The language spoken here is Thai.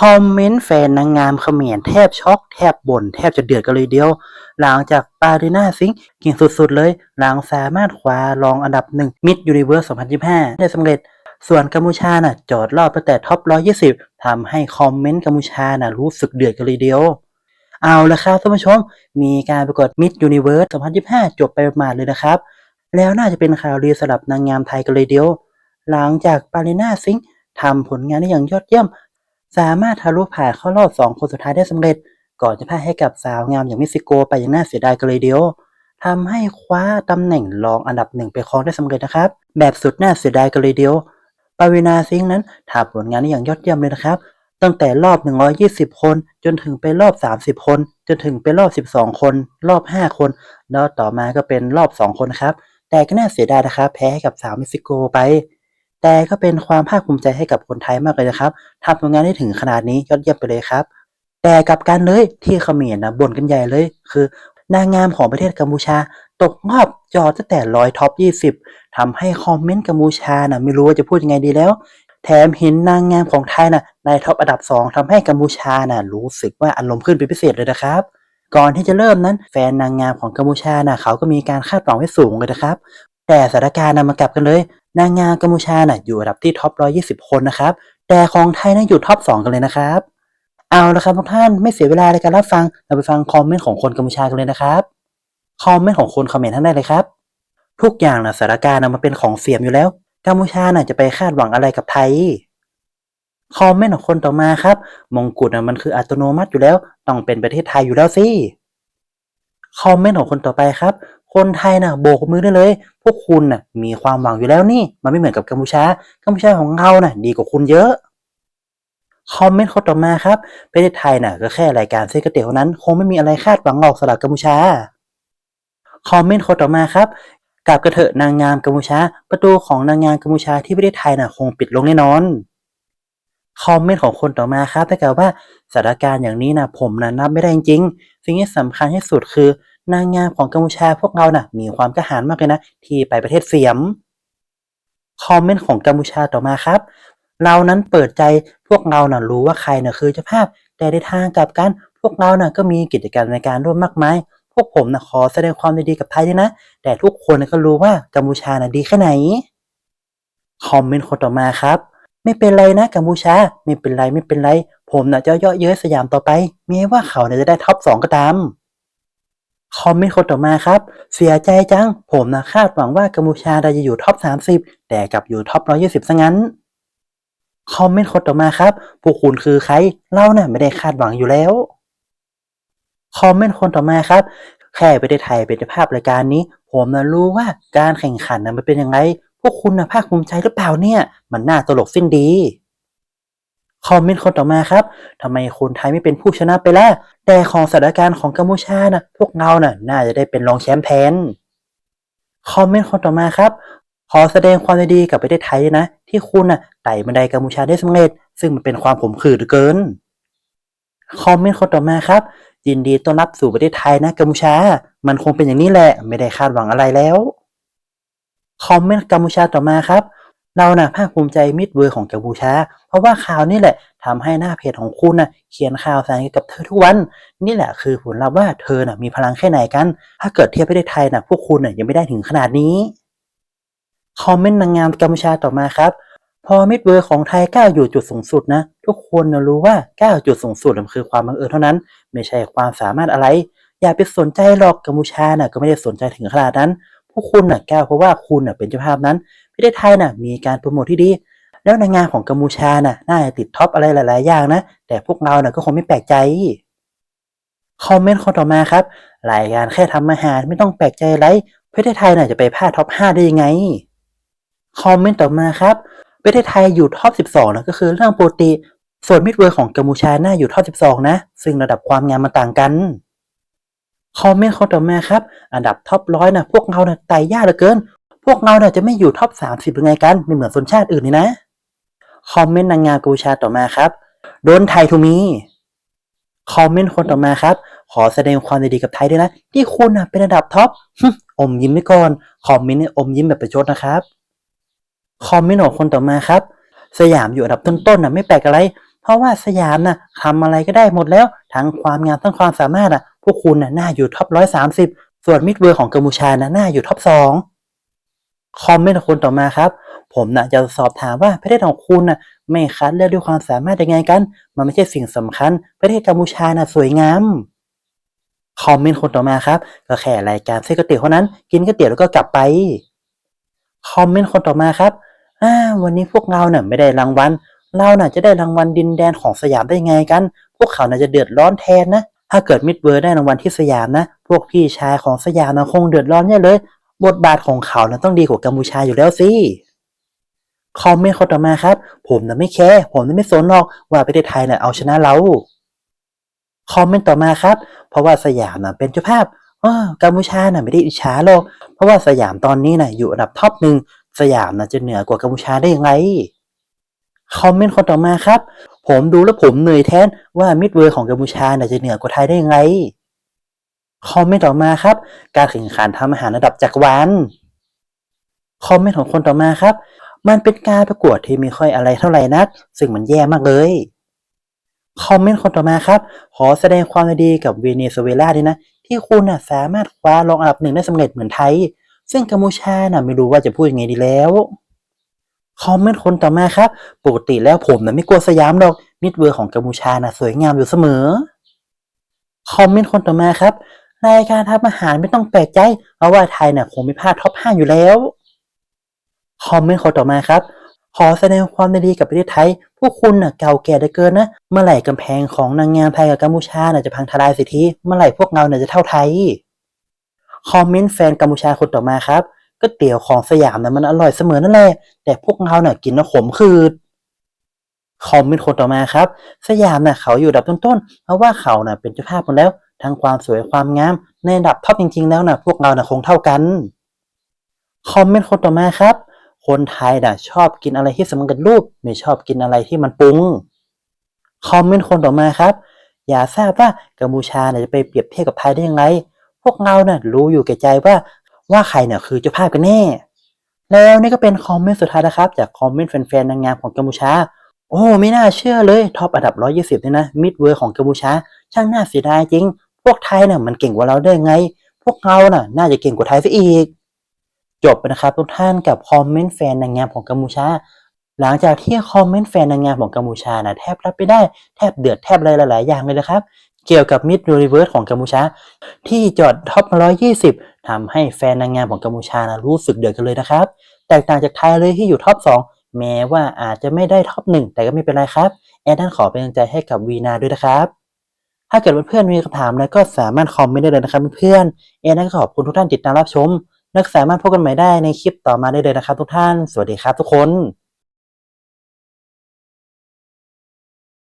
คอมเมนต์แฟนนางงามเขมรแทบช็อกแทบบ่นแทบจะเดือดกันเลยเดียว หลังจากปาริน่าซิงเก่งสุดๆเลย หลังสามารถคว้ารองอันดับหนึ่งมิดยูนิเวิร์ส 2025 ได้สำเร็จ ส่วนกัมพูชาน่ะจอดรอบตั้งแต่ท็อป 120 ทำให้คอมเมนต์กัมพูชาน่ะรู้สึกเดือดกันเลยเดียว เอาละครับท่านผู้ชม มีการประกวดมิดยูนิเวิร์ส 2025 จบไปประมาณเลยนะครับ แล้วน่าจะเป็นข่าวดีสำหรับนางงามไทยกันเลยเดียว หลังจากปาริน่าซิงทำผลงานได้อย่างยอดเยี่ยม สามารถทะลุผ่านเข้ารอบสองคนสุดท้ายได้สำเร็จ ก่อนจะพ่ายให้กับสาวงามอย่างเม็กซิโกไปอย่างน่าเสียดายกันเลยเดียวทำให้คว้าตำแหน่งรองอันดับหนึ่งไปครองได้สำเร็จนะครับ แบบสุดน่าเสียดายกันเลยเดียวปาวินาซิงนั้นทำผลงานได้อย่างยอดเยี่ยมเลยนะครับ ตั้งแต่รอบ 120 คน จนถึงไปรอบ 30 คน จนถึงไปรอบ 12 คน รอบ 5 คน แล้วต่อมาก็เป็นรอบ 2 คนนะครับ แต่ก็น่าเสียดายนะครับ แพ้ให้กับสาวเม็กซิโกไป แต่ก็เป็นความภาคภูมิใจให้กับคนไทยมากเลยนะครับทำผลงานได้ถึงขนาดนี้ยอดเยี่ยมไปเลยครับ แต่กับกันเลยที่เขมรนะบ่นกันใหญ่เลย คือนางงามของประเทศกัมพูชา ตกรอบจอตั้งแต่ร้อยท็อป 20ทำให้คอมเมนต์กัมพูชานะไม่รู้ว่าจะพูดยังไงดีแล้ว แถมเห็นนางงามของไทยนะในท็อปอันดับ 2ทำให้กัมพูชานะรู้สึกว่าอารมณ์ขึ้นเป็นพิเศษเลยนะครับก่อนที่จะเริ่มนั้นแฟนนางงามของกัมพูชานะเขาก็มีการคาดหวังไว้สูงเลยนะครับ แต่สถานการณ์นะมากลับกันเลย นางงามกัมพูชาน่ะอยู่อันดับที่ท็อป 120 คนนะครับ แต่ของไทยน่ะอยู่ท็อป 2 กันเลยนะครับ เอาละครับทุกท่านไม่เสียเวลาในการรับฟัง เราไปฟังคอมเมนต์ของคนกัมพูชากันเลยนะครับ คอมเมนต์ของคนคอมเขมรท่านได้เลยครับ ทุกอย่างนะสถานการณ์นะมันเป็นของเสียมอยู่แล้ว กัมพูชาน่ะจะไปคาดหวังอะไรกับไทย คอมเมนต์ของคนต่อมาครับ มงกุฎน่ะมันคืออัตโนมัติอยู่แล้ว ต้องเป็นประเทศไทยอยู่แล้วสิ คอมเมนต์ของคนต่อไปครับ คนไทยน่ะโบกมือได้เลย พวกคุณน่ะมีความหวังอยู่แล้วนี่ มันไม่เหมือนกับกัมพูชา กัมพูชาของเราน่ะดีกว่าคุณเยอะคอมเมนต์คนต่อมาครับประเทศไทยน่ะก็แค่รายการเซกเตี๋ยวนั้น คงไม่มีอะไรคาดหวังหรอกสำหรับกัมพูชาคอมเมนต์คนต่อมาครับกลับกระเถอะนางงามกัมพูชา ประตูของนางงามกัมพูชาที่ประเทศไทยน่ะคงปิดลงแน่นอนคอมเมนต์ของคนต่อมาครับได้กล่าวว่าสถานการณ์อย่างนี้นะผมนะนับไม่ได้จริง สิ่งที่สำคัญที่สุดคือ นางงามของกัมพูชาพวกเราน่ะ มีความกระหายมากเลยนะ ที่ไปประเทศเสียม คอมเมนต์ของกัมพูชาต่อมาครับ เรานั้นเปิดใจพวกเราน่ะรู้ว่าใครน่ะคือเจ้าภาพ แต่ในทางกลับกัน พวกเราน่ะก็มีกิจกรรมในการร่วมมากมาย พวกผมน่ะขอแสดงความดีกับไทยด้วยนะ แต่ทุกคนน่ะก็รู้ว่ากัมพูชาน่ะดีแค่ไหน คอมเมนต์คนต่อมาครับ ไม่เป็นไรนะกัมพูชา ไม่เป็นไรไม่เป็นไร ผมน่ะจะเยาะเย้ยสยามต่อไปแม้ว่าเขาเนี่ยจะได้ท็อปสองก็ตาม คอมเมนต์คนต่อมาครับ เสียใจจัง ผมนะคาดหวังว่ากัมพูชาจะอยู่ท็อป 30 แต่กลับอยู่ท็อป 120ซะงั้น คอมเมนต์คนต่อมาครับ พวกคุณคือใครเราเนี่ยไม่ได้คาดหวังอยู่แล้ว คอมเมนต์คนต่อมาครับ แค่ประเทศไทยเป็นภาพรายการนี้ ผมนะรู้ว่าการแข่งขันนะมันเป็นยังไง พวกคุณนะภาคภูมิใจหรือเปล่าเนี่ย มันน่าตลกสิ้นดี คอมเมนต์คนต่อมาครับทำไมคนไทยไม่เป็นผู้ชนะไปล่ะแต่ของสถานการณ์ของกัมพูชานะพวกเราน่ะน่าจะได้เป็นรองแชมป์แทนคอมเมนต์คนต่อมาครับ ขอแสดงความยินดีกับประเทศไทยนะ ที่คุณน่ะไต่บันไดกัมพูชาได้สำเร็จ ซึ่งมันเป็นความผมขื่อเหลือเกินคอมเมนต์คนต่อมาครับ ยินดีต้อนรับสู่ประเทศไทยนะกัมพูชา มันคงเป็นอย่างนี้แหละ ไม่ได้คาดหวังอะไรแล้วคอมเมนต์กัมพูชาต่อมาครับ เราน่ะภาคภูมิใจมิดเวอร์ของกัมพูชา เพราะว่าข่าวนี่แหละทำให้หน้าเพจของคุณน่ะเขียนข่าวสารเกี่ยวกับเธอทุกวัน นี่แหละคือผลลัพธ์ว่าเธอน่ะมีพลังแค่ไหนกัน ถ้าเกิดเทียบประเทศไทยน่ะพวกคุณน่ะยังไม่ได้ถึงขนาดนี้คอมเมนต์นางงามกัมพูชาต่อมาครับพอมิดเวอร์ของไทยก้าวอยู่จุดสูงสุดนะ ทุกคนนะรู้ว่าก้าวจุดสูงสุดมันคือความบังเอิญเท่านั้น ไม่ใช่ความสามารถอะไร อย่าไปสนใจหรอกกัมพูชาน่ะก็ไม่ได้สนใจถึงขนาดนั้น วกคุณน่ะก้าวเพราะว่าคุณน่ะเป็นเจ้าภาพนั้นประเทศไทยน่ะมีการโปรโมทที่ดี แล้วนางงามของกัมพูชาน่ะน่าจะติดท็อปอะไรหลายๆอย่างนะแต่พวกเราน่ะก็คงไม่แปลกใจคอมเมนต์คนต่อมาครับรายการแค่ทำอาหารไม่ต้องแปลกใจไรประเทศไทยน่ะจะไปพลาดท็อป 5 ได้ยังไงคอมเมนต์ต่อมาครับประเทศไทยอยู่ท็อป 12นะก็คือเรื่องโปกติส่วนมิดเวอร์ของกัมพูชาน่าอยู่ท็อป 12 นะ ซึ่งระดับความงามมันต่างกัน คอมเมนต์คนต่อมาครับ อันดับท็อปร้อยนะพวกเราน่ะไต่ยากเหลือเกิน พวกเราน่ะจะไม่อยู่ท็อป 30ยังไงกัน ไม่เหมือนชนชาติอื่นนี่นะ คอมเมนต์นางงามกูชาต่อมาครับ โดนไทยทูมีคอมเมนต์คนต่อมาครับ ขอแสดงความดีกับไทยด้วยนะ ที่คุณน่ะเป็นอันดับท็อปอมยิ้มไว้ก่อน คอมเมนต์อมยิ้มแบบประชดนะครับ คอมเมนต์ของคนต่อมาครับ สยามอยู่อันดับต้นๆน่ะไม่แปลกอะไร เพราะราะว่าสยามน่ะทำอะไรก็ได้หมดแล้ว ทั้งความงามทั้งความสามารถอะ พวกคุณน่ะน่าอยู่ท็อปร้อยสามสิบส่วนมิดเวอร์ของกัมพูชาน่ะน่าอยู่ท็อปสองคอมเมนต์ของคนต่อมาครับ ผมน่ะจะสอบถามว่าประเทศของคุณน่ะไม่คัดเลือกด้วยความสามารถยังไงกัน มันไม่ใช่สิ่งสำคัญ ประเทศกัมพูชาน่ะสวยงามคอมเมนต์คนต่อมาครับ ก็แค่รายการเส้นก๋วยเตี๋ยวเท่านั้น กินก๋วยเตี๋ยวแล้วก็กลับไปคอมเมนต์คนต่อมาครับอ่าวันนี้พวกเราเนี่ยไม่ได้รางวัลเราน่ะจะได้รางวัลดินแดนของสยามได้ไงกัน พวกเขาน่ะจะเดือดร้อนแทนนะ ถ้าเกิดมิดเวิร์ได้รางวัลที่สยามนะ พวกพี่ชายของสยามน่ะคงเดือดร้อนเนี่ยเลย บทบาทของเขานะต้องดีกว่ากัมพูชาอยู่แล้วสิคอมเมนต์คนต่อมาครับ ผมนะไม่แคร์ผมนะไม่สนหรอกว่าประเทศไทยน่ะเอาชนะเราคอมเมนต์ต่อมาครับ เพราะว่าสยามน่ะเป็นเจ้าภาพเออกัมพูชาน่ะไม่ได้อิจฉาหรอกเพราะว่าสยามตอนนี้น่ะอยู่อันดับท็อปหนึ่งสยามน่ะจะเหนือกว่ากัมพูชาได้ยังไง คอมเมนต์คนต่อมาครับ ผมดูแล้วผมเหนื่อยแทนว่ามิดเวอร์ของกัมพูชาน่ะจะเหนือกว่าไทยได้ยังไง คอมเมนต์ต่อมาครับ การแข่งขันทำอาหารระดับจักรวาลคอมเมนต์ของคนต่อมาครับ มันเป็นการประกวดที่ไม่ค่อยอะไรเท่าไหร่นัก ซึ่งมันแย่มากเลยคอมเมนต์คนต่อมาครับ ขอแสดงความดีกับเวเนซุเอลาด้วยนะ ที่คุณนะสามารถคว้ารองอันดับหนึ่งได้สำเร็จเหมือนไทย ซึ่งกัมพูชาน่ะไม่รู้ว่าจะพูดยังไงดีแล้ว คอมเมนต์คนต่อมาครับ ปกติแล้วผมน่ะไม่กลัวสยามหรอกมิดเวอร์ของกัมพูชาน่ะสวยงามอยู่เสมอ คอมเมนต์คนต่อมาครับรายการทำอาหารไม่ต้องแปลกใจเพราะว่าไทยน่ะคงไม่พลาดท็อปห้าอยู่แล้ว คอมเมนต์คนต่อมาครับ ขอแสดงความดีกับประเทศไทย พวกคุณน่ะเก่าแก่เหลือเกินนะ เมื่อไหร่กำแพงของนางงามไทยกับกัมพูชาน่ะจะพังทลายสิทีเมื่อไหร่พวกเราน่ะจะเท่าไทย คอมเมนต์แฟนกัมพูชาคนต่อมาครับ ก็เตี๋ยวของสยามน่ะมันอร่อยเสมอนั่นแหละแต่พวกเราน่ะกินแล้วขมขืดคอมเมนต์คนต่อมาครับ สยามน่ะเขาอยู่อันดับต้นๆ เพราะว่าเขาน่ะเป็นเจ้าภาพหมดแล้วทั้งความสวยความงามในอันดับท็อปจริงๆแล้วน่ะพวกเราน่ะคงเท่ากันคอมเมนต์คนต่อมาครับ คนไทยน่ะชอบกินอะไรที่สำเร็จรูป ไม่ชอบกินอะไรที่มันปรุงคอมเมนต์คนต่อมาครับ อย่าทราบว่ากัมพูชาน่ะจะไปเปรียบเทียบกับไทยได้ยังไง พวกเราน่ะรู้อยู่แก่ใจว่า ว่าใครเนี่ยคือเจ้าภาพกันแน่ แล้วนี่ก็เป็นคอมเมนต์สุดท้ายนะครับ จากคอมเมนต์แฟนๆนางงามของกัมพูชา โอ้ไม่น่าเชื่อเลยท็อปอันดับ 120เนี่ยนะมิดเวอร์ของกัมพูชา ช่างน่าเสียดายจริง พวกไทยน่ะมันเก่งกว่าเราได้ไง พวกเราน่ะน่าจะเก่งกว่าไทยซะอีก จบไปนะครับทุกท่านกับคอมเมนต์แฟนนางงามของกัมพูชาหลังจากที่คอมเมนต์แฟนนางงามของกัมพูชานะแทบรับไม่ได้แทบเดือดแทบอะไรหลาย ๆ อย่างเลยนะครับ เกี่ยวกับมิดยูนิเวิร์สของกัมพูชา ที่จอดท็อป 120ทำให้แฟนนางงามของกัมพูชานะรู้สึกเดือดกันเลยนะครับ แตกต่างจากไทยเลยที่อยู่ท็อป 2 แม้ว่าอาจจะไม่ได้ท็อป 1 แต่ก็ไม่เป็นไรครับ แอดด้านขอเป็นกำลังใจให้กับวีนาด้วยนะครับ ถ้าเกิดเพื่อนๆมีคำถามอะก็สามารถคอมเมนต์ได้เลยนะครับเพื่อนๆแอดด้านขอบคุณทุกท่านติดตามรับชมและสามารถพบกันใหม่ได้ในคลิปต่อมาได้เลยนะครับทุกท่าน สวัสดีครับทุกคน